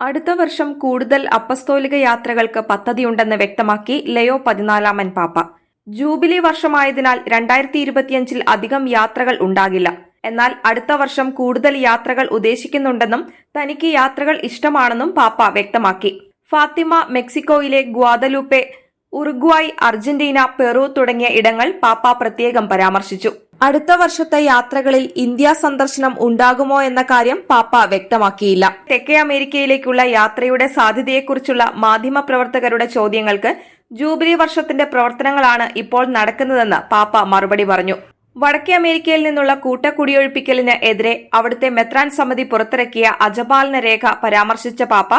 അടുത്ത വർഷം കൂടുതൽ അപ്പസ്തോലിക യാത്രകൾക്ക് പദ്ധതിയുണ്ടെന്ന് വ്യക്തമാക്കി ലയോ പതിനാലാമൻ പാപ്പ. ജൂബിലി വർഷമായതിനാൽ രണ്ടായിരത്തി ഇരുപത്തിയഞ്ചിൽ അധികം യാത്രകൾ ഉണ്ടാകില്ല. എന്നാൽ അടുത്ത വർഷം കൂടുതൽ യാത്രകൾ ഉദ്ദേശിക്കുന്നുണ്ടെന്നും തനിക്ക് യാത്രകൾ ഇഷ്ടമാണെന്നും പാപ്പ വ്യക്തമാക്കി. ഫാത്തിമ മെക്സിക്കോയിലെ ഗ്വാദലൂപ്പെ ഉറുഗ്വായ് അർജന്റീന പെറു തുടങ്ങിയ ഇടങ്ങൾ പാപ്പ പ്രത്യേകം പരാമർശിച്ചു. അടുത്ത വർഷത്തെ യാത്രകളിൽ ഇന്ത്യ സന്ദർശനം ഉണ്ടാകുമോ എന്ന കാര്യം പാപ്പ വ്യക്തമാക്കിയില്ല. തെക്കേ അമേരിക്കയിലേക്കുള്ള യാത്രയുടെ സാധ്യതയെക്കുറിച്ചുള്ള മാധ്യമപ്രവർത്തകരുടെ ചോദ്യങ്ങൾക്ക് ജൂബിലി വർഷത്തിന്റെ പ്രവർത്തനങ്ങളാണ് ഇപ്പോൾ നടക്കുന്നതെന്ന് പാപ്പ മറുപടി പറഞ്ഞു. വടക്കേ അമേരിക്കയിൽ നിന്നുള്ള കൂട്ടക്കുടിയൊഴിപ്പിക്കലിന് എതിരെ അവിടുത്തെ മെത്രാൻ സമിതി പുറത്തിറക്കിയ അജപാലന രേഖ പരാമർശിച്ച പാപ്പ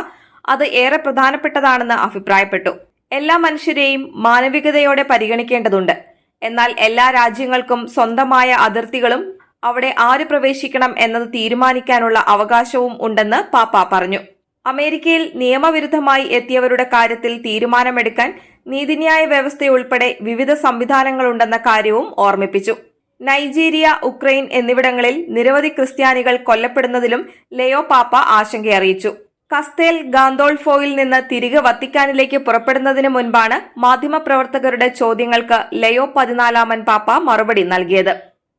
അത് ഏറെ പ്രധാനപ്പെട്ടതാണെന്ന് അഭിപ്രായപ്പെട്ടു. എല്ലാ മനുഷ്യരെയും മാനവികതയോടെ പരിഗണിക്കേണ്ടതുണ്ട്. എന്നാൽ എല്ലാ രാജ്യങ്ങൾക്കും സ്വന്തമായ അതിർത്തികളും അവിടെ ആര് പ്രവേശിക്കണം എന്നത് തീരുമാനിക്കാനുള്ള അവകാശവും ഉണ്ടെന്ന് പാപ്പ പറഞ്ഞു. അമേരിക്കയിൽ നിയമവിരുദ്ധമായി എത്തിയവരുടെ കാര്യത്തിൽ തീരുമാനമെടുക്കാൻ നീതിന്യായ വ്യവസ്ഥയുൾപ്പെടെ വിവിധ സംവിധാനങ്ങളുണ്ടെന്ന കാര്യവും ഓർമ്മിപ്പിച്ചു. നൈജീരിയ ഉക്രൈൻ എന്നിവിടങ്ങളിൽ നിരവധി ക്രിസ്ത്യാനികൾ കൊല്ലപ്പെടുന്നതിലും ലെയോ പാപ്പ ആശങ്കയറിയിച്ചു. കസ്തേൽ ഗാന്തോൾഫോയിൽ നിന്ന് തിരികെ വത്തിക്കാനിലേക്ക് പുറപ്പെടുന്നതിന് മുൻപാണ് മാധ്യമപ്രവർത്തകരുടെ ചോദ്യങ്ങൾക്ക് ലയോ പതിനാലാമൻ പാപ്പ മറുപടി നൽകിയത്.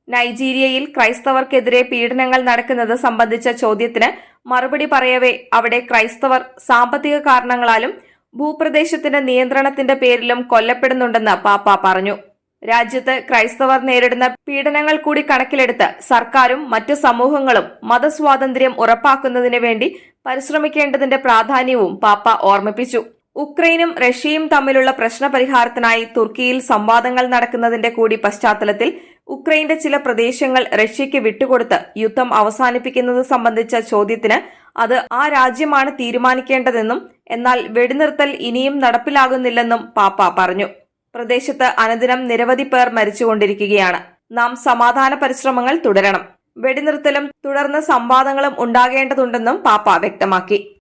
നൈജീരിയയിൽ ക്രൈസ്തവർക്കെതിരെ പീഡനങ്ങൾ നടക്കുന്നത് സംബന്ധിച്ച ചോദ്യത്തിന് മറുപടി പറയവേ അവിടെ ക്രൈസ്തവർ സാമ്പത്തിക കാരണങ്ങളാലും ഭൂപ്രദേശത്തിന്റെ നിയന്ത്രണത്തിന്റെ പേരിലും കൊല്ലപ്പെടുന്നുണ്ടെന്ന് പാപ്പ പറഞ്ഞു. രാജ്യത്ത് ക്രൈസ്തവർ നേരിടുന്ന പീഡനങ്ങൾ കൂടി കണക്കിലെടുത്ത് സർക്കാരും മറ്റു സമൂഹങ്ങളും മതസ്വാതന്ത്ര്യം ഉറപ്പാക്കുന്നതിന് വേണ്ടി പരിശ്രമിക്കേണ്ടതിന്റെ പ്രാധാന്യവും പാപ്പ ഓർമ്മിപ്പിച്ചു. ഉക്രൈനും റഷ്യയും തമ്മിലുള്ള പ്രശ്നപരിഹാരത്തിനായി തുർക്കിയിൽ സംവാദങ്ങൾ നടക്കുന്നതിന്റെ കൂടി പശ്ചാത്തലത്തിൽ ഉക്രൈന്റെ ചില പ്രദേശങ്ങൾ റഷ്യയ്ക്ക് വിട്ടുകൊടുത്ത് യുദ്ധം അവസാനിപ്പിക്കുന്നത് സംബന്ധിച്ച ചോദ്യത്തിന് അത് ആ രാജ്യമാണ് തീരുമാനിക്കേണ്ടതെന്നും എന്നാൽ വെടിനിർത്തൽ ഇനിയും നടപ്പിലാകുന്നില്ലെന്നും പാപ്പ പറഞ്ഞു. പ്രദേശത്ത് അനുദിനം നിരവധി പേർ മരിച്ചുകൊണ്ടിരിക്കുകയാണ്. നാം സമാധാന പരിശ്രമങ്ങൾ തുടരണം. വെടിനിർത്തലും തുടർന്ന് സംവാദങ്ങളും ഉണ്ടാകേണ്ടതുണ്ടെന്നും പാപ്പ വ്യക്തമാക്കി.